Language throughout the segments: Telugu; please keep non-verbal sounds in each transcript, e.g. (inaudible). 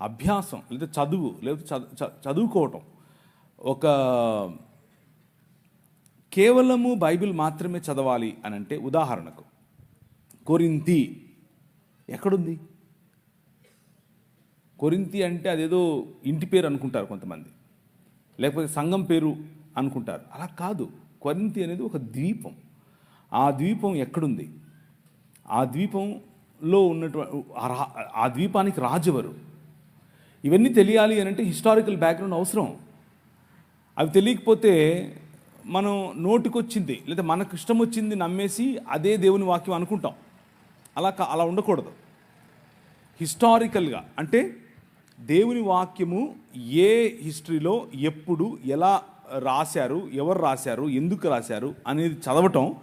అభ్యాసం లేదా చదువు లేదా చ- చదువుకోవటం. ఒక కేవలము బైబిల్ మాత్రమే చదవాలి అని అంటే ఉదాహరణకు కొరింతి. ఎక్కడుంది? కొరింతి అంటే అదేదో ఇంటి పేరు అనుకుంటారు కొంతమంది. లేకపోతే సంఘం పేరు అనుకుంటారు. అలా కాదు. కొరింతి అనేది ఒక ద్వీపం. ఆ ద్వీపం ఎక్కడుంది? ఆ ద్వీపంలో ఉన్నటువంటి ఆ ఆ ద్వీపానికి రాజెవరు? ఇవన్నీ తెలియాలి అని అంటే హిస్టారికల్ బ్యాక్గ్రౌండ్ అవసరం. అవి తెలియకపోతే మనం నోటికొచ్చింది లేదా మనకు ఇష్టం వచ్చింది నమ్మేసి అదే దేవుని వాక్యం అనుకుంటాం. అలా కా- అలా ఉండకూడదు. హిస్టారికల్గా అంటే దేవుని వాక్యము ఏ హిస్టరీలో ఎప్పుడు ఎలా రాశారు ఎవరు రాశారు ఎందుకు రాశారు అనేది చదవటం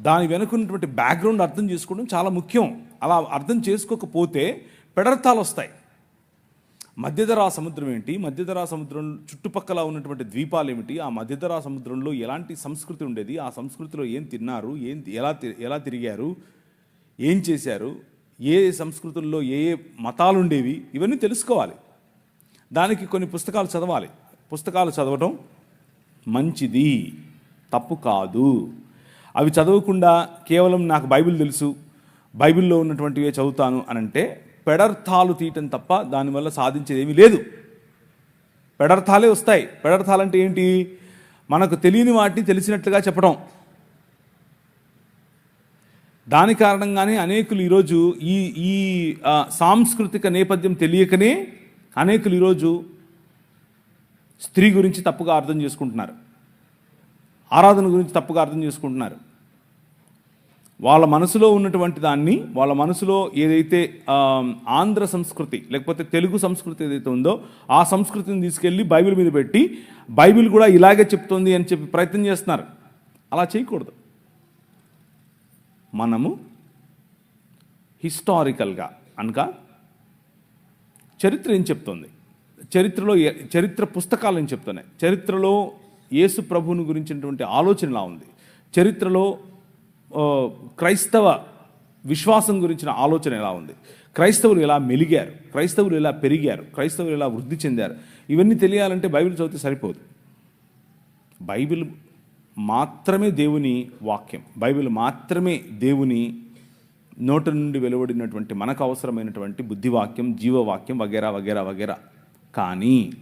దాని వెనుకున్నటువంటి బ్యాక్గ్రౌండ్ అర్థం చేసుకోవడం చాలా ముఖ్యం. అలా అర్థం చేసుకోకపోతే పెడర్థాలు వస్తాయి మధ్యధరా సముద్రం ఏంటి? మధ్యధరా సముద్రం చుట్టుపక్కల ఉన్నటువంటి ద్వీపాలు ఏమిటి? ఆ మధ్యధరా సముద్రంలో ఎలాంటి సంస్కృతి ఉండేది? ఆ సంస్కృతిలో ఏం తిన్నారు? ఏం ఎలా తి- ఎలా తిరిగారు? ఏం చేశారు? ఏ సంస్కృతుల్లో ఏ ఏ మతాలు ఉండేవి? ఇవన్నీ తెలుసుకోవాలి. దానికి కొన్ని పుస్తకాలు చదవాలి. పుస్తకాలు చదవటం మంచిది. తప్పు కాదు. అవి చదవకుండా కేవలం నాకు బైబిల్ తెలుసు. బైబిల్లో ఉన్నటువంటివే చదువుతాను అనంటే పెడర్థాలు తీయటం తప్ప దానివల్ల సాధించేది ఏమీ లేదు. పెడర్థాలే వస్తాయి. పెడర్థాలంటే ఏంటి? మనకు తెలియని వాటిని తెలిసినట్లుగా చెప్పడం దాని కారణంగానే అనేకులు ఈరోజు ఈ ఈ సాంస్కృతిక నేపథ్యం తెలియకనే అనేకులు ఈరోజు స్త్రీ గురించి తప్పుగా అర్థం చేసుకుంటున్నారు. ఆరాధన గురించి తప్పుగా అర్థం చేసుకుంటున్నారు. వాళ్ళ మనసులో ఉన్నటువంటి దాన్ని వాళ్ళ మనసులో ఏదైతే ఆంధ్ర సంస్కృతి లేకపోతే తెలుగు సంస్కృతి ఏదైతే ఉందో ఆ సంస్కృతిని తీసుకెళ్ళి బైబిల్ మీద పెట్టి బైబిల్ కూడా ఇలాగే చెప్తుంది అని చెప్పి ప్రయత్నం చేస్తున్నారు. అలా చేయకూడదు. మనము హిస్టారికల్గా అనగా చరిత్ర ఏం చెప్తుంది? చరిత్రలో ఏ- చరిత్ర పుస్తకాలు ఏం చెప్తున్నాయి? చరిత్రలో యేసు ప్రభువుని గురించినటువంటి ఆలోచన ఎలా ఉంది. చరిత్రలో క్రైస్తవ విశ్వాసం గురించిన ఆలోచన ఎలా ఉంది? క్రైస్తవులు ఎలా మెలిగారు? క్రైస్తవులు ఎలా పెరిగారు? క్రైస్తవులు ఎలా వృద్ధి చెందారు? ఇవన్నీ తెలియాలంటే బైబిల్ చదివితే సరిపోదు. బైబిల్ మాత్రమే దేవుని వాక్యం. బైబిల్ మాత్రమే దేవుని నోట నుండి వెలువడినటువంటి మనకు అవసరమైనటువంటి బుద్ధివాక్యం జీవవాక్యం వగేరా వగేరా వగేరా. కానీ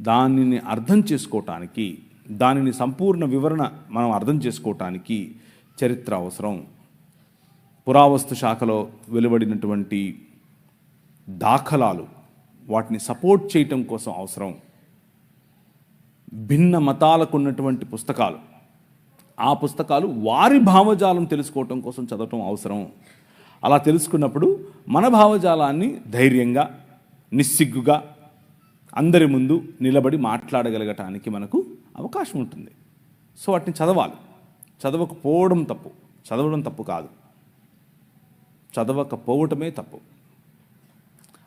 దానిని అర్థం చేసుకోవటానికి దానిని సంపూర్ణ వివరణ మనం అర్థం చేసుకోవటానికి చరిత్ర అవసరం పురావస్తు శాఖలో వెలువడినటువంటి దాఖలాలు వాటిని సపోర్ట్ చేయటం కోసం అవసరం. భిన్న మతాలకు ఉన్నటువంటి పుస్తకాలు. ఆ పుస్తకాలు వారి భావజాలం తెలుసుకోవటం కోసం చదవటం అవసరం. అలా తెలుసుకున్నప్పుడు మన భావజాలాన్ని ధైర్యంగా నిస్సిగ్గుగా అందరి ముందు నిలబడి మాట్లాడగలగటానికి మనకు అవకాశం ఉంటుంది. సో వాటిని చదవాలి. చదవకపోవడం తప్పు. చదవడం తప్పు కాదు. చదవకపోవటమే తప్పు.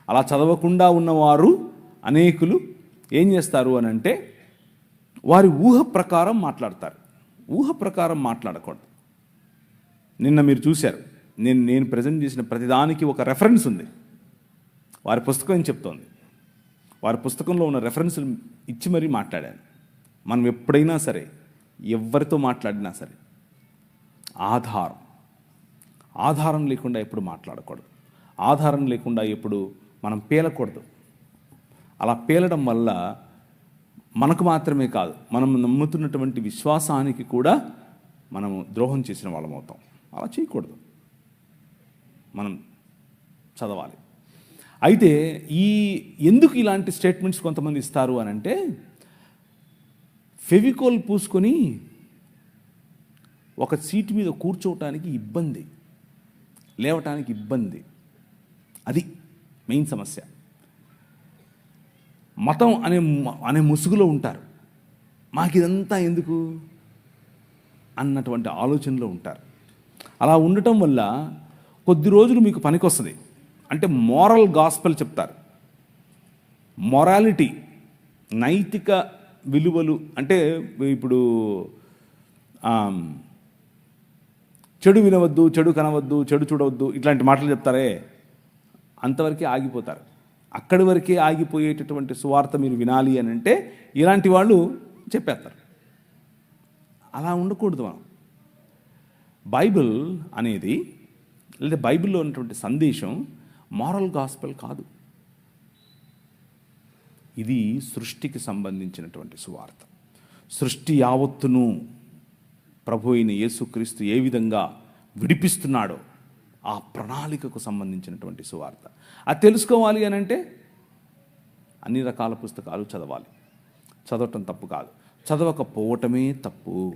అలా చదవకుండా ఉన్నవారు అనేకులు ఏం చేస్తారు అని అంటే వారి ఊహ ప్రకారం మాట్లాడతారు. ఊహ ప్రకారం మాట్లాడకూడదు. నిన్న మీరు చూశారు. నేను నేను ప్రజెంట్ చేసిన ప్రతిదానికి ఒక రెఫరెన్స్ ఉంది. వారి పుస్తకం చెప్తోంది? వారి పుస్తకంలో ఉన్న రెఫరెన్స్లు ఇచ్చి మరీ మాట్లాడాను. మనం ఎప్పుడైనా సరే ఎవరితో మాట్లాడినా సరే ఆధారం. ఆధారం లేకుండా ఎప్పుడు మాట్లాడకూడదు. ఆధారం లేకుండా ఎప్పుడు మనం పేలకూడదు. అలా పేలడం వల్ల మనకు మాత్రమే కాదు మనం నమ్ముతున్నటువంటి విశ్వాసానికి కూడా మనము ద్రోహం చేసిన వాళ్ళం అవుతాం. అలా చేయకూడదు. మనం చదవాలి. అయితే ఈ ఎందుకు ఇలాంటి స్టేట్మెంట్స్ కొంతమంది ఇస్తారు అని అంటే ఫెవికోల్ పూసుకొని ఒక సీటు మీద కూర్చోవటానికి ఇబ్బంది లేవటానికి ఇబ్బంది. అది మెయిన్ సమస్య. మతం అనే అనే ముసుగులో ఉంటారు. మాకు ఇదంతా ఎందుకు? అన్నటువంటి ఆలోచనలో ఉంటారు. అలా ఉండటం వల్ల కొద్ది రోజులు మీకు పనికొస్తుంది. అంటే మోరల్ గాస్పెల్ చెప్తారు. మొరాలిటీ నైతిక విలువలు అంటే ఇప్పుడు చెడు వినవద్దు చెడు కనవద్దు చెడు చూడవద్దు ఇట్లాంటి మాటలు చెప్తారే? అంతవరకే ఆగిపోతారు. అక్కడి వరకే ఆగిపోయేటటువంటి సువార్త మీరు వినాలి అని అంటే ఇలాంటి వాళ్ళు చెప్పేస్తారు. అలా ఉండకూడదు మనం. బైబిల్ అనేది లేదా బైబిల్లో ఉన్నటువంటి సందేశం మారల్ గాస్పెల్ కాదు. ఇది సృష్టికి సంబంధించినటువంటి సువార్త. సృష్టి యావత్తును ప్రభు అయిన యేసుక్రీస్తు ఏ విధంగా విడిపిస్తున్నాడో ఆ ప్రణాళికకు సంబంధించినటువంటి సువార్త. అది తెలుసుకోవాలి అని అంటే అన్ని రకాల పుస్తకాలు చదవాలి. చదవటం తప్పు కాదు. చదవకపోవటమే తప్పు.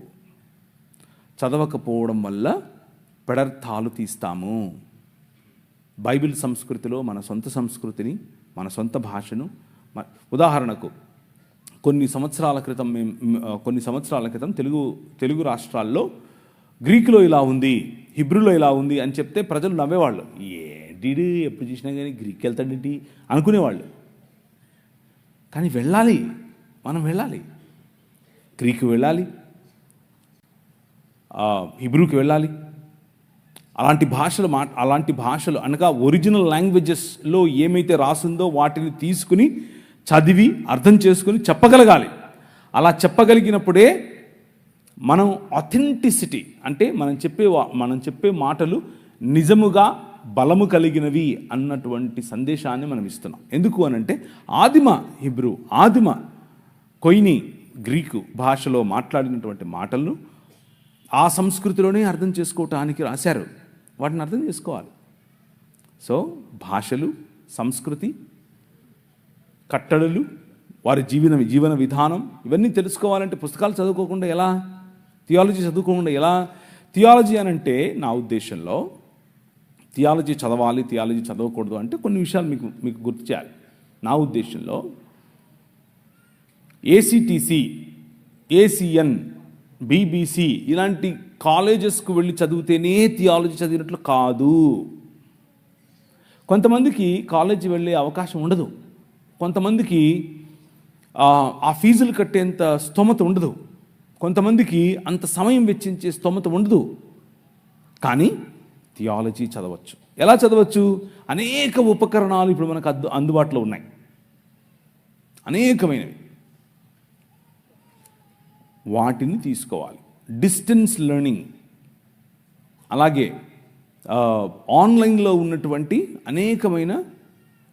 చదవకపోవడం వల్ల పెడర్థాలు తీస్తాము. బైబిల్ సంస్కృతిలో మన సొంత సంస్కృతిని మన సొంత భాషను ఉదాహరణకు కొన్ని సంవత్సరాల క్రితం మేము కొన్ని సంవత్సరాల క్రితం తెలుగు తెలుగు రాష్ట్రాల్లో గ్రీకులో ఇలా ఉంది హిబ్రూలో ఇలా ఉంది అని చెప్తే ప్రజలు నవ్వేవాళ్ళు. ఏంటి ఎప్పుడు చూసినా కానీ గ్రీక్ వెళ్తాడేంటి? అనుకునేవాళ్ళు. కానీ వెళ్ళాలి. మనం వెళ్ళాలి. గ్రీకు వెళ్ళాలి. హిబ్రూకి వెళ్ళాలి. అలాంటి భాషలు మా అలాంటి భాషలు అనగా ఒరిజినల్ లాంగ్వేజెస్లో ఏమైతే రాసిందో వాటిని తీసుకుని చదివి అర్థం చేసుకుని చెప్పగలగాలి. అలా చెప్పగలిగినప్పుడే మనం అథెంటిసిటీ అంటే మనం చెప్పే వా- మనం చెప్పే మాటలు నిజముగా బలము కలిగినవి అన్నటువంటి సందేశాన్ని మనం ఇస్తున్నాం. ఎందుకు అనంటే ఆదిమ హిబ్రూ ఆదిమ కొయిని గ్రీకు భాషలో మాట్లాడినటువంటి మాటలను ఆ సంస్కృతిలోనే అర్థం చేసుకోవటానికి రాశారు. వాటిని అర్థం చేసుకోవాలి. సో భాషలు సంస్కృతి కట్టడలు వారి జీవన జీవన విధానం ఇవన్నీ తెలుసుకోవాలంటే పుస్తకాలు చదువుకోకుండా ఎలా? థియాలజీ చదువుకోకుండా ఎలా? థియాలజీ అని అంటే నా ఉద్దేశంలో థియాలజీ చదవాలి థియాలజీ చదవకూడదు అంటే కొన్ని విషయాలు మీకు మీకు గుర్తు చేయాలి. నా ఉద్దేశంలో ఏసీటీసీ ఏసీఎన్ బీబీసీ ఇలాంటి కాలేజెస్కు వెళ్ళి చదివితేనే థియాలజీ చదివినట్లు కాదు. కొంతమందికి కాలేజీ వెళ్ళే అవకాశం ఉండదు. కొంతమందికి ఆ, ఫీజులు కట్టేంత స్తోమత ఉండదు. కొంతమందికి అంత సమయం వెచ్చించే స్తోమత ఉండదు. కానీ థియాలజీ చదవచ్చు. ఎలా చదవచ్చు? అనేక ఉపకరణాలు ఇప్పుడు మనకు అద్దు అందుబాటులో ఉన్నాయి. అనేకమైనవి. వాటిని తీసుకోవాలి. Distance learning. అలాగే ఆన్లైన్లో ఉన్నటువంటి అనేకమైన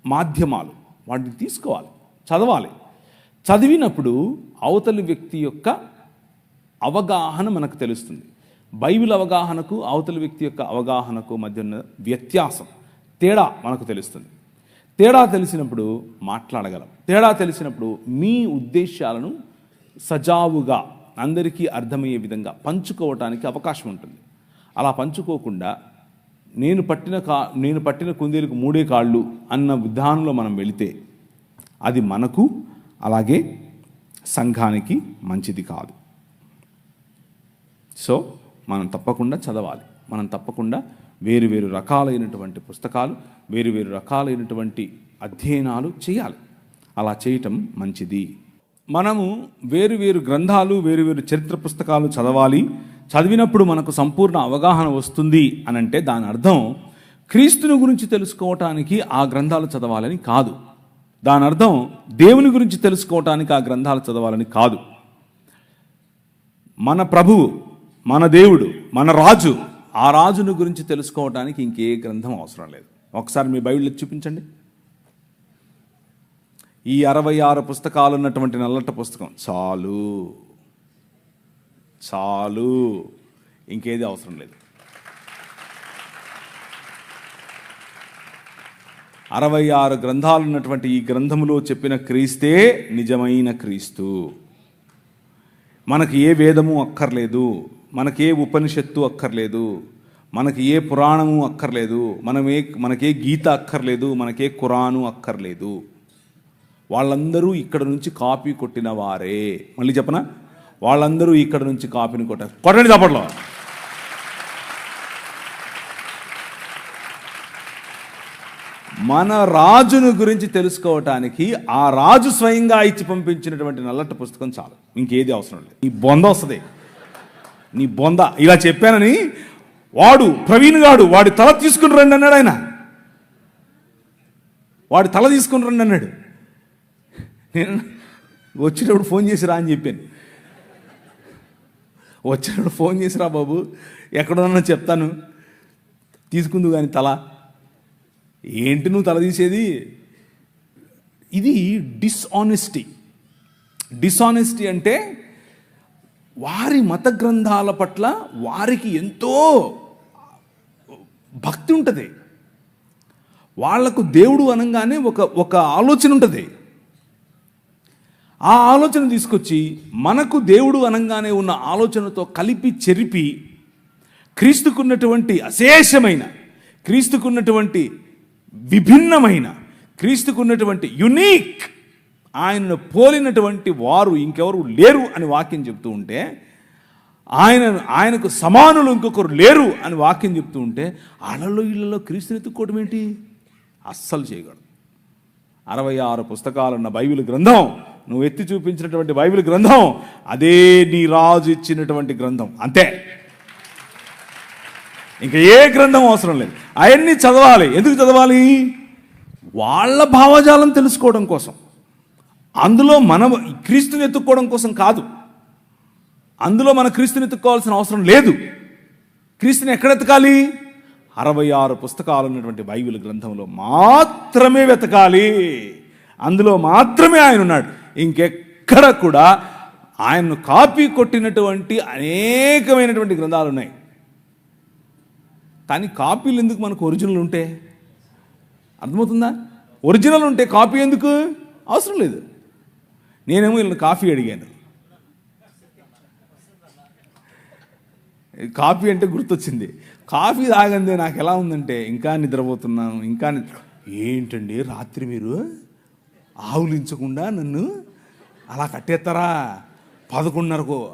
మాధ్యమాలు. వాటిని తీసుకోవాలి. చదవాలి. చదివినప్పుడు అవతలి వ్యక్తి యొక్క అవగాహన మనకు తెలుస్తుంది. బైబిల్ అవగాహనకు అవతలి వ్యక్తి యొక్క అవగాహనకు మధ్య ఉన్న వ్యత్యాసం తేడా మనకు తెలుస్తుంది. తేడా తెలిసినప్పుడు మాట్లాడగలం. తేడా తెలిసినప్పుడు మీ ఉద్దేశాలను సజావుగా అందరికీ అర్థమయ్యే విధంగా పంచుకోవటానికి అవకాశం ఉంటుంది. అలా పంచుకోకుండా నేను పట్టిన కా నేను పట్టిన కుందేలకు మూడే కాళ్ళు అన్న విధానంలో మనం వెళితే అది మనకు అలాగే సంఘానికి మంచిది కాదు. సో మనం తప్పకుండా చదవాలి. మనం తప్పకుండా వేరు వేరు రకాలైనటువంటి పుస్తకాలు వేరు వేరు రకాలైనటువంటి అధ్యయనాలు చేయాలి. అలా చేయటం మంచిది. మనము వేరు వేరు గ్రంథాలు వేరు వేరు చరిత్ర పుస్తకాలు చదవాలి. చదివినప్పుడు మనకు సంపూర్ణ అవగాహన వస్తుంది అని అంటే దాని అర్థం క్రీస్తుని గురించి తెలుసుకోవటానికి ఆ గ్రంథాలు చదవాలని కాదు. దాని అర్థం దేవుని గురించి తెలుసుకోవటానికి ఆ గ్రంథాలు చదవాలని కాదు. మన ప్రభువు మన దేవుడు మన రాజు ఆ రాజును గురించి తెలుసుకోవటానికి ఇంకే గ్రంథం అవసరం లేదు. ఒకసారి మీ బైబిల్ చూపించండి. ఈ అరవై ఆరు పుస్తకాలు ఉన్నటువంటి నల్లట పుస్తకం చాలు. చాలు. ఇంకేది అవసరం లేదు. అరవై ఆరు గ్రంథాలు ఉన్నటువంటి ఈ గ్రంథములో చెప్పిన క్రీస్తే నిజమైన క్రీస్తు. మనకి ఏ వేదము అక్కర్లేదు మనకి ఏ ఉపనిషత్తు అక్కర్లేదు మనకి ఏ పురాణము అక్కర్లేదు మనమే మనకే గీత అక్కర్లేదు మనకే ఖురాను అక్కర్లేదు. వాళ్ళందరూ ఇక్కడ నుంచి కాపీ కొట్టిన వారే. మళ్ళీ చెప్పనా? వాళ్ళందరూ ఇక్కడ నుంచి కాపీని కొట్టారు. కొట్టండి చప్పట్లో. మన రాజును గురించి తెలుసుకోవటానికి ఆ రాజు స్వయంగా ఇచ్చి పంపించినటువంటి నల్లట పుస్తకం చాలు. ఇంకేది అవసరం లేదు. నీ బొంద వస్తుంది. నీ బొంద. ఇలా చెప్పానని వాడు ప్రవీణ్ గాడు వాడి తల తీసుకుని రండి అన్నాడు ఆయన. వాడు తల తీసుకుని రండి అన్నాడు. నేను వచ్చేటప్పుడు ఫోన్ చేసిరా అని చెప్పాను. వచ్చినప్పుడు ఫోన్ చేసిరా బాబు ఎక్కడున్నా చెప్తాను. తీసుకుందు కానీ తల. ఏంటి నువ్వు తల తీసేది? ఇది డిస్ఆనెస్టీ డిస్ఆనెస్టీ అంటే వారి మత గ్రంథాల పట్ల వారికి ఎంతో భక్తి ఉంటుంది. వాళ్ళకు దేవుడు అనగానే ఒక ఒక ఆలోచన ఉంటుంది. ఆ ఆలోచన తీసుకొచ్చి మనకు దేవుడు అనగానే ఉన్న ఆలోచనతో కలిపి చెరిపి క్రీస్తుకున్నటువంటి అశేషమైన క్రీస్తుకున్నటువంటి విభిన్నమైన క్రీస్తుకున్నటువంటి యునీక్ ఆయనను పోలినటువంటి వారు ఇంకెవరు లేరు అని వాక్యం చెప్తూ ఉంటే ఆయన ఆయనకు సమానులు ఇంకొకరు లేరు అని వాక్యం చెప్తూ ఉంటే అలలో ఇళ్ళలో క్రీస్తుని ఎత్తుక్కోవడం ఏంటి అస్సలు చేయగలడు అరవై ఆరు పుస్తకాలున్న బైబిల్ గ్రంథం నువ్వు ఎత్తి చూపించినటువంటి బైబిల్ గ్రంథం అదే నీ రాజు ఇచ్చినటువంటి గ్రంథం. అంతే. ఇంకా ఏ గ్రంథం అవసరం లేదు. అవన్నీ చదవాలి. ఎందుకు చదవాలి? వాళ్ళ భావజాలం తెలుసుకోవడం కోసం. అందులో మన క్రీస్తుని ఎత్తుక్కోవడం కోసం కాదు. అందులో మన క్రీస్తుని ఎత్తుక్కోవాల్సిన అవసరం లేదు. క్రీస్తుని ఎక్కడ ఎతకాలి అరవై ఆరు పుస్తకాలు ఉన్నటువంటి బైబిల్ గ్రంథంలో మాత్రమే వెతకాలి. అందులో మాత్రమే ఆయన ఉన్నాడు. ఇంకెక్కడ కూడా ఆయన్ను కాపీ కొట్టినటువంటి అనేకమైనటువంటి గ్రంథాలు ఉన్నాయి. కానీ కాపీలు ఎందుకు మనకు ఒరిజినల్ ఉంటే? అర్థమవుతుందా? ఒరిజినల్ ఉంటే కాపీ ఎందుకు? అవసరం లేదు. నేనేమో వీళ్ళని కాఫీ అడిగాను. కాఫీ అంటే గుర్తొచ్చింది. కాఫీ తాగందే నాకు ఎలా ఉందంటే ఇంకా నిద్రపోతున్నాను ఇంకా నిద్ర- ఏంటండి రాత్రి మీరు? ఆవులించకుండా నన్ను అలా కట్టేస్తారా? పదకొండున్నరకు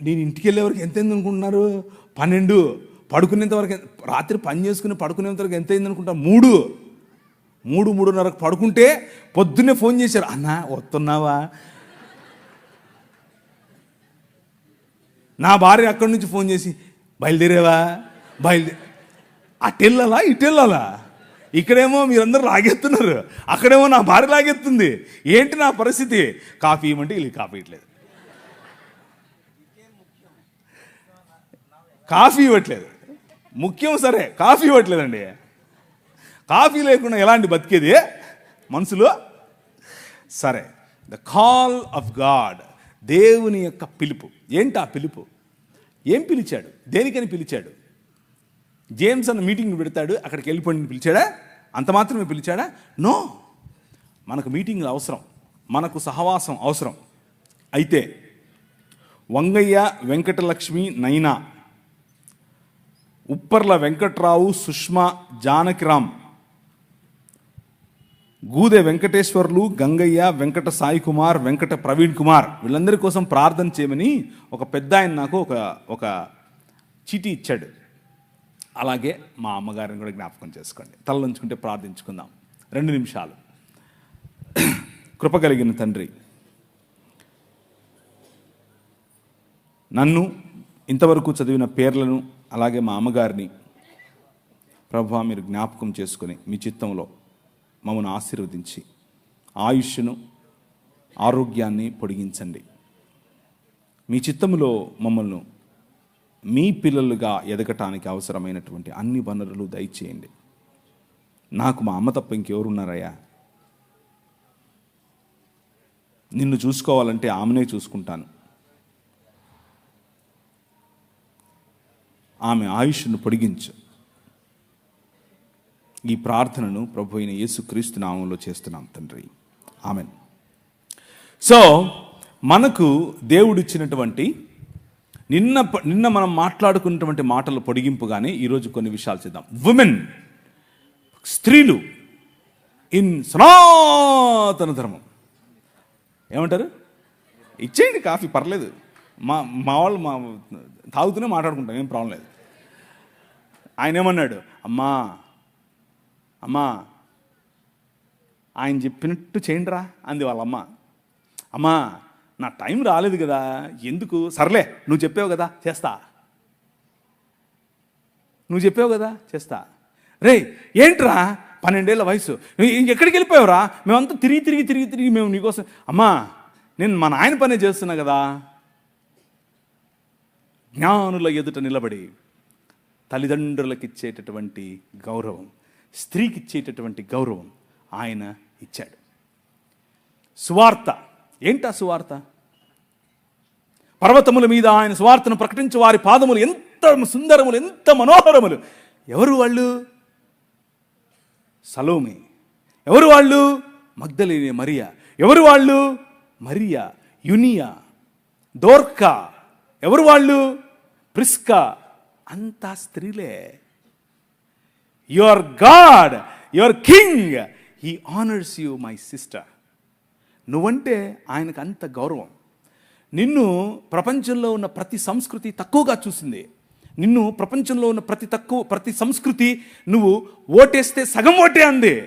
నేను ఇంటికి వెళ్ళే వరకు ఎంత అయింది అనుకుంటున్నారు పన్నెండు. పడుకునేంత వరకు రాత్రి పని చేసుకుని పడుకునేంత వరకు ఎంత అయింది అనుకుంటా మూడు. మూడు మూడున్నరకు పడుకుంటే పొద్దున్నే ఫోన్ చేశారు. అన్నా వస్తున్నావా? నా భార్య అక్కడి నుంచి ఫోన్ చేసి బయలుదేరేవా? బయలుదే అటెళ్ళాలా? ఇటెళ్ళాలా? ఇక్కడేమో మీరందరూ లాగెత్తున్నారు. అక్కడేమో నా భార్య లాగెత్తుంది. ఏంటి నా పరిస్థితి? కాఫీ ఇవ్వమంటే వీళ్ళు కాఫీ ఇవ్వట్లేదు. కాఫీ ఇవ్వట్లేదు. ముఖ్యం సరే కాఫీ ఇవ్వట్లేదండి. కాఫీ లేకుండా ఎలాంటి బతికేది? మనసులో సరే ద కాల్ ఆఫ్ గాడ్ దేవుని యొక్క పిలుపు. ఏంటి ఆ పిలుపు? ఏం పిలిచాడు? దేనికని పిలిచాడు? జేమ్స్ అన్న మీటింగ్ పెడతాడు అక్కడికి వెళ్ళిపోయి పిలిచాడా? అంత మాత్రమే పిలిచాడా? నో మనకు మీటింగ్లు అవసరం. మనకు సహవాసం అవసరం. అయితే వంగయ్య వెంకటలక్ష్మి నైనా ఉప్పర్ల వెంకట్రావు సుష్మా జానకిరామ్ గూదె వెంకటేశ్వర్లు గంగయ్య వెంకట సాయి కుమార్ వెంకట ప్రవీణ్ కుమార్ వీళ్ళందరి కోసం ప్రార్థన చేయమని ఒక పెద్ద ఆయన నాకు ఒక ఒక చీటీ ఇచ్చాడు. అలాగే మా అమ్మగారిని కూడా జ్ఞాపకం చేసుకోండి. తలలుంచుకుంటే ప్రార్థించుకుందాం. రెండు నిమిషాలు. కృప కలిగిన తండ్రి నన్ను ఇంతవరకు చదివిన పేర్లను అలాగే మా అమ్మగారిని ప్రభా మీరు జ్ఞాపకం చేసుకుని మీ చిత్తంలో మమ్మల్ని ఆశీర్వదించి ఆయుష్ను ఆరోగ్యాన్ని పొడిగించండి. మీ చిత్తములో మమ్మల్ని మీ పిల్లలుగా ఎదగటానికి అవసరమైనటువంటి అన్ని వనరులు దయచేయండి. నాకు మా అమ్మ తప్ప ఇంకెవరున్నారయ్యా? నిన్ను చూసుకోవాలంటే ఆమెనే చూసుకుంటాను. ఆమె ఆయుష్ను పొడిగించు. ఈ ప్రార్థనను ప్రభు అయిన యేసుక్రీస్తు నామంలో చేస్తున్నాం తండ్రి. ఆమెన్. సో మనకు దేవుడిచ్చినటువంటి నిన్న ప- నిన్న మనం మాట్లాడుకున్నటువంటి మాటలు పొడిగింపుగానే ఈరోజు కొన్ని విషయాలు చేద్దాం. ఉమెన్ స్త్రీలు ఇన్ సనాతన ధర్మం. ఏమంటారు? ఇచ్చేయండి కాఫీ పర్లేదు. మా మా వాళ్ళు మా తాగుతూనే మాట్లాడుకుంటాం ఏం ప్రాబ్లం లేదు. ఆయన ఏమన్నాడు? అమ్మా అమ్మా ఆయన చెప్పినట్టు చేయండిరా అంది వాళ్ళమ్మ అమ్మా నా టైం రాలేదు కదా ఎందుకు? సర్లే నువ్వు చెప్పావు కదా చేస్తా. నువ్వు చెప్పావు కదా చేస్తా. రే ఏంట్రా? పన్నెండేళ్ళ వయసు. ఎక్కడికి వెళ్ళిపోయావురా? మేమంతా తిరిగి తిరిగి తిరిగి తిరిగి మేము నీకోసం అమ్మా నేను మా నాయన పనే చేస్తున్నా కదా. జ్ఞానుల ఎదుట నిలబడి తల్లిదండ్రులకు ఇచ్చేటటువంటి గౌరవం స్త్రీకి ఇచ్చేటటువంటి గౌరవం ఆయన ఇచ్చాడు. సువార్త. ఏంటా సువార్త? పర్వతముల మీద ఆయన సువార్తను ప్రకటించే వారి పాదములు ఎంత సుందరములు ఎంత మనోహరములు. ఎవరు వాళ్ళు? సలోమి. ఎవరు వాళ్ళు? మగ్ధలేని మరియా. ఎవరు వాళ్ళు? మరియా. యునియా. దోర్కా. ఎవరు వాళ్ళు? ప్రిస్కా. అంతా స్త్రీలే. Your God your king. He honours you my sister. నువ్వంటే ఆయనకు అంత గౌరవం. నిన్ను ప్రపంచంలో ఉన్న ప్రతి సంస్కృతి తక్కువగా చూసింది. నిన్ను ప్రపంచంలో ఉన్న ప్రతి తక్కువ ప్రతి సంస్కృతి నువ్వు ఓటేస్తే సగం ఓటే అంది.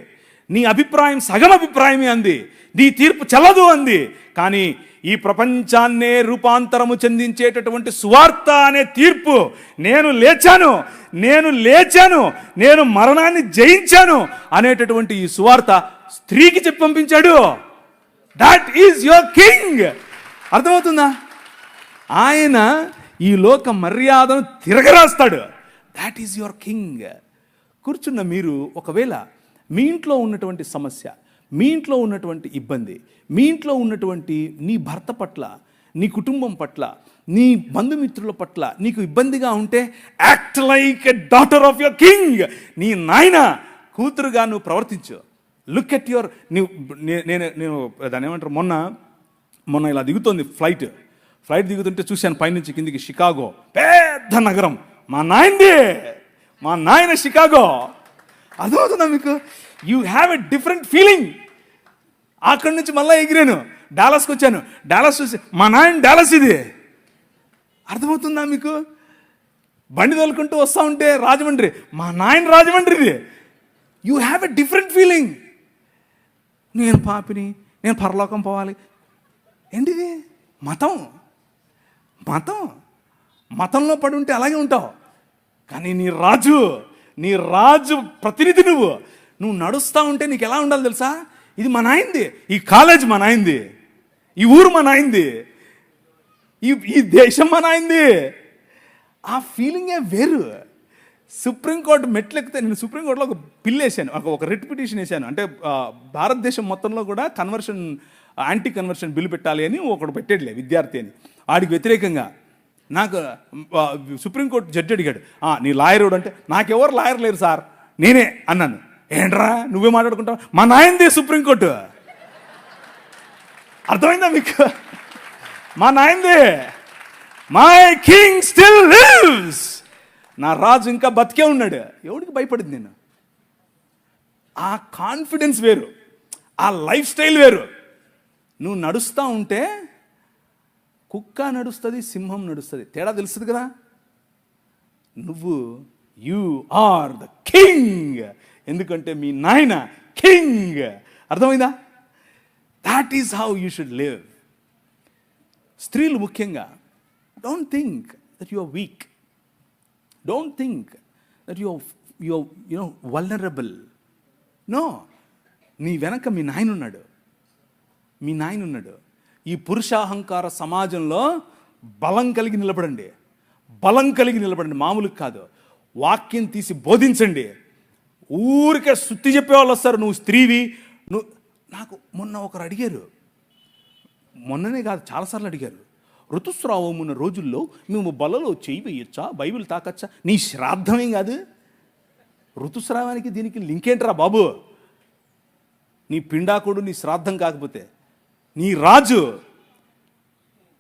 నీ అభిప్రాయం సగం అభిప్రాయమే అంది. నీ తీర్పు చల్లదు అంది. కానీ ఈ ప్రపంచాన్నే రూపాంతరము చెందించేటటువంటి సువార్త అనే తీర్పు నేను లేచాను. నేను లేచాను. నేను మరణాన్ని జయించాను అనేటటువంటి ఈ సువార్త స్త్రీకి చెప్పి పంపించాడు. దాట్ ఈజ్ యువర్ కింగ్ అర్థమవుతుందా? ఆయన ఈ లోక మర్యాదను తిరగరాస్తాడు. దాట్ ఈజ్ యువర్ కింగ్ కూర్చున్న మీరు ఒకవేళ మీ ఇంట్లో ఉన్నటువంటి సమస్య మీ ఇంట్లో ఉన్నటువంటి ఇబ్బంది మీ ఇంట్లో ఉన్నటువంటి నీ భర్త పట్ల నీ కుటుంబం పట్ల నీ బంధుమిత్రుల పట్ల నీకు ఇబ్బందిగా ఉంటే act like a daughter of your king నీ నాయన కూతురుగా నువ్వు ప్రవర్తించు. లుక్ ఎట్ యువర్ నువ్వు నే- నేను నేను దాన్ని ఏమంటారు? మొన్న మొన్న ఇలా దిగుతోంది ఫ్లైట్ ఫ్లైట్ దిగుతుంటే చూశాను పైనుంచి కిందికి షికాగో పెద్ద నగరం. మా నాయనది. మా నాయన షికాగో అర్థమవుతుందా మీకు? You have a different feeling అక్కడి నుంచి మళ్ళీ ఎగిరాను. డాలస్కి వచ్చాను. డాలస్ చూసి మా నాయన డాలస్ ఇది. అర్థమవుతుందా మీకు? బండి తోలుకుంటూ వస్తూ ఉంటే రాజమండ్రి. మా నాయన రాజమండ్రిది. You have a different feeling నేను పాపిని నేను పరలోకం పోవాలి. ఏంటిది? మతం. మతం. మతంలో పడి ఉంటే అలాగే ఉంటావు. కానీ నీ రాజు నీ రాజు ప్రతినిధి నువ్వు. నువ్వు నడుస్తూ ఉంటే నీకు ఎలా ఉండాలి తెలుసా? ఇది మన అయింది. ఈ కాలేజ్ మన అయింది. ఈ ఊరు మన అయింది. ఈ ఈ దేశం మన అయింది. ఆ ఫీలింగే వేరు. సుప్రీంకోర్టు మెట్లెక్కితే నేను సుప్రీంకోర్టులో ఒక బిల్ వేసాను ఒక ఒక రిట్ పిటిషన్ వేసాను. అంటే భారతదేశం మొత్తంలో కూడా కన్వర్షన్ యాంటీ కన్వర్షన్ బిల్లు పెట్టాలి అని ఒకడు పెట్టేట్లే విద్యార్థి అని. ఆడికి వ్యతిరేకంగా నాకు సుప్రీంకోర్టు జడ్జి అడిగాడు నీ లాయర్ అంటే? నాకెవరు లాయర్ లేరు సార్ నేనే అన్నాను. ఏంట్రా నువ్వే మాట్లాడుకుంటావు? మా నాయంది సుప్రీంకోర్టు అర్థమైందా మీకు? మా నాయనదే మై కింగ్ స్టిల్ లివ్స్ నా రాజు ఇంకా బతికే ఉన్నాడు. ఎవడికి భయపడింది నేను? ఆ కాన్ఫిడెన్స్ వేరు. ఆ లైఫ్ స్టైల్ వేరు. నువ్వు నడుస్తూ ఉంటే కుక్క నడుస్తుంది సింహం నడుస్తుంది. తేడా తెలుస్తుంది కదా? నువ్వు యు ఆర్ ద కింగ్ ఎందుకంటే మీ నాయన కింగ్ అర్థమైందా? That is how you should live స్త్రీలు ముఖ్యంగా don't think that you are weak don't think that you you know vulnerable no నీ వెనక మీ నాయన ఉన్నాడు మీ నాయన ఉన్నాడు ఈ పురుషాహంకార సమాజంలో బలం కలిగి నిలబడండి. బలం కలిగి నిలబడండి. మామూలు కాదు. వాక్యం తీసి బోధించండి. ఊరికే శుద్ధి చెప్పేవాళ్ళు వస్తారు. నువ్వు స్త్రీవి. నువ్వు నాకు మొన్న ఒకరు అడిగారు. మొన్ననే కాదు చాలాసార్లు అడిగారు. ఋతుస్రావం ఉన్న రోజుల్లో మేము బలలో చేయి వేయొచ్చా? బైబిల్ తాకచ్చా? నీ శ్రాద్ధమేం కాదు. ఋతుస్రావానికి దీనికి లింక్ ఏంట్రా బాబు? నీ పిండాకుడు నీ శ్రాద్ధం కాకపోతే. నీ రాజు.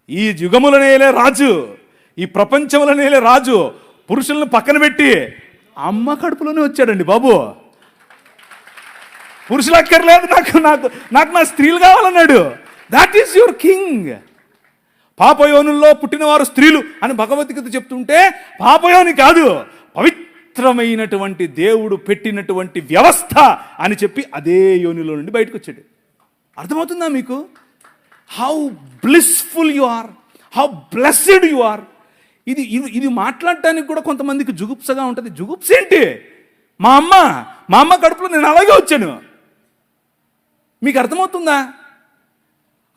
ఈ యుగములనేలే రాజు. ఈ ప్రపంచములనేలే రాజు. పురుషులను పక్కన పెట్టి అమ్మ కడుపులోనే వచ్చాడండి బాబు. పురుషులు అక్కర్లేదు నాకు నాకు నాకు నా స్త్రీలు కావాలన్నాడు. దాట్ ఈస్ యువర్ కింగ్ పాపయోనుల్లో పుట్టినవారు స్త్రీలు అని భగవద్గీత చెప్తుంటే పాపయోని కాదు పవిత్రమైనటువంటి దేవుడు పెట్టినటువంటి వ్యవస్థ అని చెప్పి అదే యోనిలో నుండి బయటకు వచ్చాడు అర్థమవుతుందా మీకు? How blissful you are how blessed you are ఇది ఇది ఇది మాట్లాడటానికి కూడా కొంతమందికి జుగుప్సగా ఉంటుంది. జుగుప్స ఏంటి? మా అమ్మ మా అమ్మ కడుపులో నేను అలాగే వచ్చాను. మీకు అర్థమవుతుందా?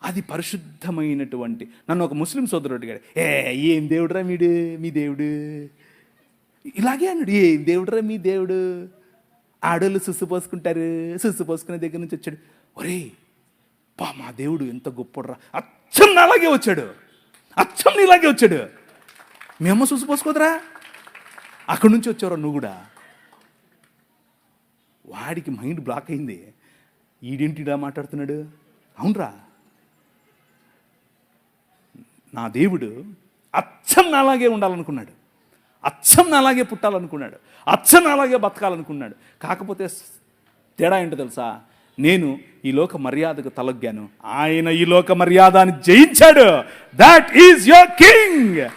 అది పరిశుద్ధమైనటువంటి. నన్ను ఒక ముస్లిం సోదరుడు అడిగాడు ఏ ఏం దేవుడురా మీడు మీ దేవుడు? ఇలాగే అన్నాడు ఏం దేవుడురా మీ దేవుడు? ఆడోళ్ళు సుస్సు పోసుకుంటారు సుస్సు పోసుకునే దగ్గర నుంచి వచ్చాడు. ఒరే పా మా దేవుడు ఎంత గొప్పడురా. అచ్చం అలాగే వచ్చాడు అచ్చం ఇలాగే వచ్చాడు. మీ అమ్మ సుస్సు పోసుకోదురా? అక్కడి నుంచి వచ్చావురా నువ్వు కూడా? వాడికి మైండ్ బ్లాక్ అయింది. ఈడేంటి మాట్లాడుతున్నాడు? అవునరా. నా దేవుడు అచ్చం నాలాగే ఉండాలనుకున్నాడు. అచ్చం నాలాగే పుట్టాలనుకున్నాడు. అచ్చం నాలాగే బతకాలనుకున్నాడు. కాకపోతే తేడా ఏంటో తెలుసా? నేను ఈ లోక మర్యాదకు తలొగ్గాను. ఆయన ఈ లోక మర్యాదని జయించాడు. దాట్ ఈజ్ యువర్ కింగ్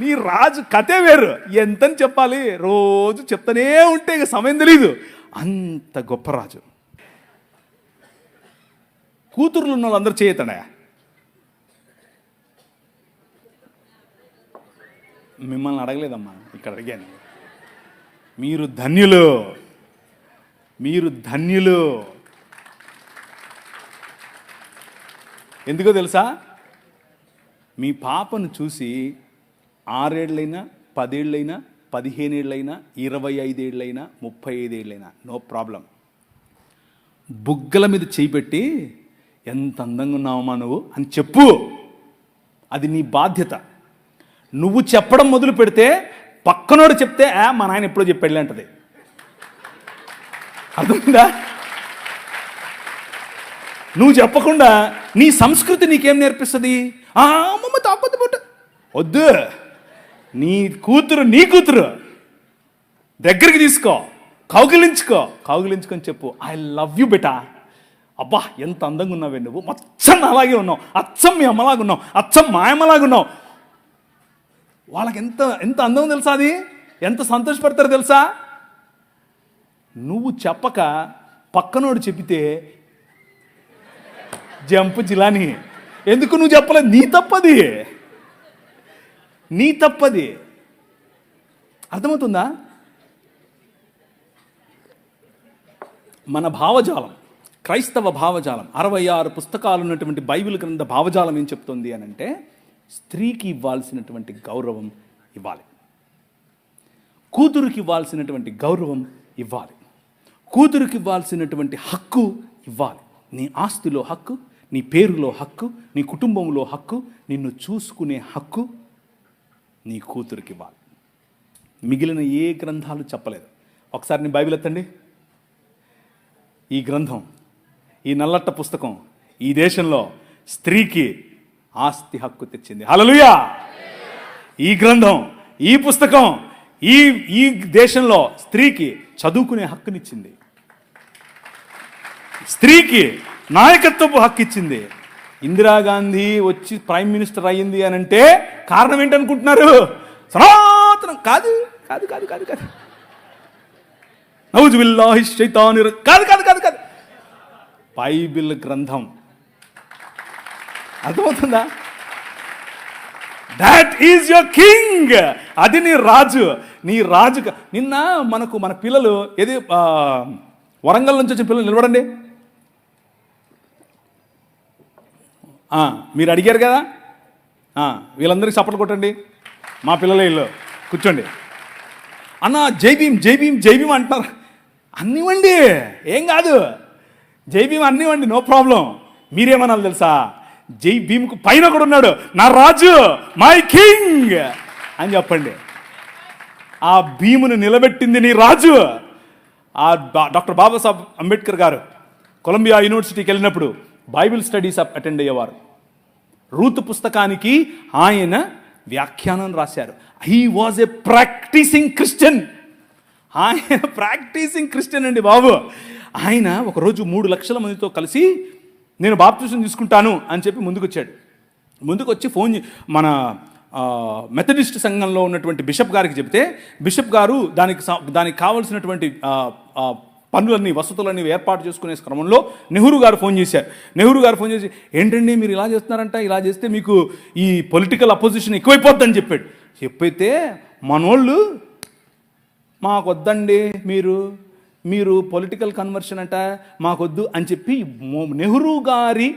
నీ రాజు కథే వేరు. ఎంతని చెప్పాలి? రోజు చెప్తూనే ఉంటే ఇక సమయం తెలీదు. అంత గొప్ప రాజు. కూతుర్లు ఉన్న వాళ్ళందరూ చేయతాడా మిమ్మల్ని అడగలేదమ్మా ఇక్కడ అడిగాను. మీరు ధన్యులు మీరు ధన్యులు. ఎందుకో తెలుసా? మీ పాపను చూసి ఆరేళ్ళైనా పదేళ్ళైనా పదిహేనేళ్ళైనా ఇరవై ఐదేళ్ళైనా ముప్పై ఐదేళ్ళైనా నో ప్రాబ్లం. బుగ్గల మీద చేయిపెట్టి ఎంత అందంగా ఉన్నావమ్మా నువ్వు అని చెప్పు. అది నీ బాధ్యత. నువ్వు చెప్పడం మొదలు పెడితే పక్కనోడు చెప్తే ఆ మా నాయన ఎప్పుడో చెప్పాడు అంటది. అర్థమైందా? నువ్వు చెప్పకుండా నీ సంస్కృతి నీకేం నేర్పిస్తుంది? ఆ అమ్మమ్మ తాపతి పుట్ట వద్దు. నీ కూతురు నీ కూతురు దగ్గరికి తీసుకో కౌగిలించుకో. కౌగిలించుకొని చెప్పు. ఐ లవ్ యూ బెటా. అబ్బా ఎంత అందంగా ఉన్నావే నువ్వు. అచ్చం అలాగే ఉన్నావు. అచ్చం మీ అమ్మలాగా ఉన్నావు. అచ్చం మా అమ్మలాగా ఉన్నావు. వాళ్ళకి ఎంత ఎంత అందం తెలుసా అది? ఎంత సంతోషపడతారో తెలుసా? నువ్వు చెప్పక పక్కనోడు చెప్పితే జంపు జిలాని. ఎందుకు నువ్వు చెప్పలేదు నీ తప్పది. నీ తప్పది. అర్థమవుతుందా? మన భావజాలం క్రైస్తవ భావజాలం అరవై ఆరు పుస్తకాలు ఉన్నటువంటి బైబిల్ గ్రంథ భావజాలం ఏం చెప్తుంది అని అంటే స్త్రీకి ఇవ్వాల్సినటువంటి గౌరవం ఇవ్వాలి. కూతురుకి ఇవ్వాల్సినటువంటి గౌరవం ఇవ్వాలి. కూతురుకి ఇవ్వాల్సినటువంటి హక్కు ఇవ్వాలి. నీ ఆస్తిలో హక్కు నీ పేరులో హక్కు నీ కుటుంబంలో హక్కు నిన్ను చూసుకునే హక్కు నీ కూతురికి ఇవ్వాలి. మిగిలిన ఏ గ్రంథాలు చెప్పలేదు. ఒకసారి నీ బైబిల్ ఎత్తండి. ఈ గ్రంథం ఈ నల్లట్ట పుస్తకం ఈ దేశంలో స్త్రీకి ఆస్తి హక్కు తెచ్చింది. హలలుయా ఈ గ్రంథం ఈ పుస్తకం ఈ ఈ దేశంలో స్త్రీకి చదువుకునే హక్కునిచ్చింది. స్త్రీకి నాయకత్వపు హక్కు ఇచ్చింది ఇందిరాగాంధీ వచ్చి ప్రైమ్ మినిస్టర్ అయ్యింది అని అంటే కారణం ఏంటనుకుంటున్నారు? సనాతనం. కాదు కాదు కాదు కాదు కాదు. నౌజుబిల్లాహి శైతాని కాదు కాదు కాదు కాదు. బైబిల్ గ్రంథం అర్థమవుతుందా? దాట్ ఈజ్ యువర్ కింగ్ అది నీ రాజు. నీ రాజు నిన్న మనకు మన పిల్లలు ఏది వరంగల్ నుంచి వచ్చిన పిల్లలు నిలబడండి. మీరు అడిగారు కదా? వీళ్ళందరికీ చప్పట్లు కొట్టండి. మా పిల్లలు ఇల్లు కూర్చోండి. అన్న జైభీం జైభీం జై అంటున్నారు. అన్నివ్వండి. ఏం కాదు. జై అన్నివ్వండి. No problem. మీరేమన్నా తెలుసా? జై భీమ్కు పైన కూడా ఉన్నాడు. నా రాజు మై కింగ్ అని చెప్పండి. ఆ భీమును నిలబెట్టింది నీ రాజు. ఆ డాక్టర్ బాబాసాహెబ్ అంబేద్కర్ గారు కొలంబియా యూనివర్సిటీకి వెళ్ళినప్పుడు బైబిల్ స్టడీస్ అటెండ్ అయ్యేవారు. రూతు పుస్తకానికి ఆయన వ్యాఖ్యానం రాశారు. He was a practising Christian ఆయన (laughs) ప్రాక్టీసింగ్ క్రిస్టియన్ అండి బాబు. ఆయన ఒకరోజు మూడు లక్షల మందితో కలిసి నేను బాప్టిజం తీసుకుంటాను అని చెప్పి ముందుకు వచ్చాడు ముందుకు వచ్చి ఫోన్ మన మెథడిస్ట్ సంఘంలో ఉన్నటువంటి బిషప్ గారికి చెప్తే బిషప్ గారు దానికి దానికి కావలసినటువంటి పనులన్నీ వసతులన్నీ ఏర్పాటు చేసుకునే క్రమంలో నెహ్రూ గారు ఫోన్ చేశారు. నెహ్రూ గారు ఫోన్ చేసి ఏంటండి మీరు ఇలా చేస్తున్నారంట? ఇలా చేస్తే మీకు ఈ పొలిటికల్ అపోజిషన్ ఎక్కువైపోద్దని చెప్పాడు. చెప్పైతే మనోళ్ళు మాకొద్దండి మీరు. మీరు పొలిటికల్ కన్వర్షన్ అంట మాకొద్దు అని చెప్పి నెహ్రూ గారి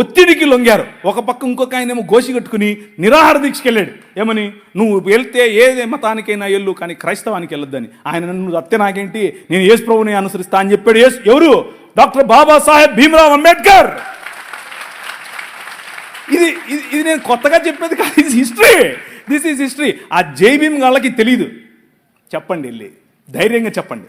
ఒత్తిడికి లొంగారు. ఒక పక్క ఇంకొక ఆయనేమో గోసి కట్టుకుని నిరాహార దీక్షకి వెళ్ళాడు ఏమని? నువ్వు వెళ్తే ఏ మతానికైనా వెళ్ళు కానీ క్రైస్తవానికి వెళ్ళొద్దని. ఆయన నన్ను అత్తే నాకేంటి? నేను యేసు ప్రభుని అనుసరిస్తా అని చెప్పాడు యేసు. ఎవరు? డాక్టర్ బాబాసాహెబ్ భీమరావ్ అంబేద్కర్. ఇది ఇది ఇది నేను కొత్తగా చెప్పేది కాదు. ఇది హిస్టరీ దిస్ ఈజ్ హిస్టరీ ఆ జై భీమ్ వాళ్ళకి తెలియదు చెప్పండి వెళ్ళి. ధైర్యంగా చెప్పండి.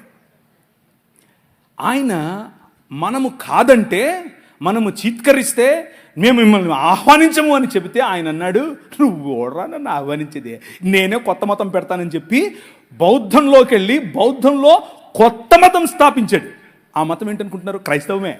ఆయన మనము కాదంటే మనము చీత్కరిస్తే మేము మిమ్మల్ని ఆహ్వానించము అని చెబితే ఆయన అన్నాడు నువ్వు ఓడరా నన్ను ఆహ్వానించేదే. నేనే కొత్త మతం పెడతానని చెప్పి బౌద్ధంలోకి వెళ్ళి బౌద్ధంలో కొత్త మతం స్థాపించాడు. ఆ మతం ఏంటనుకుంటున్నారు? క్రైస్తవమే.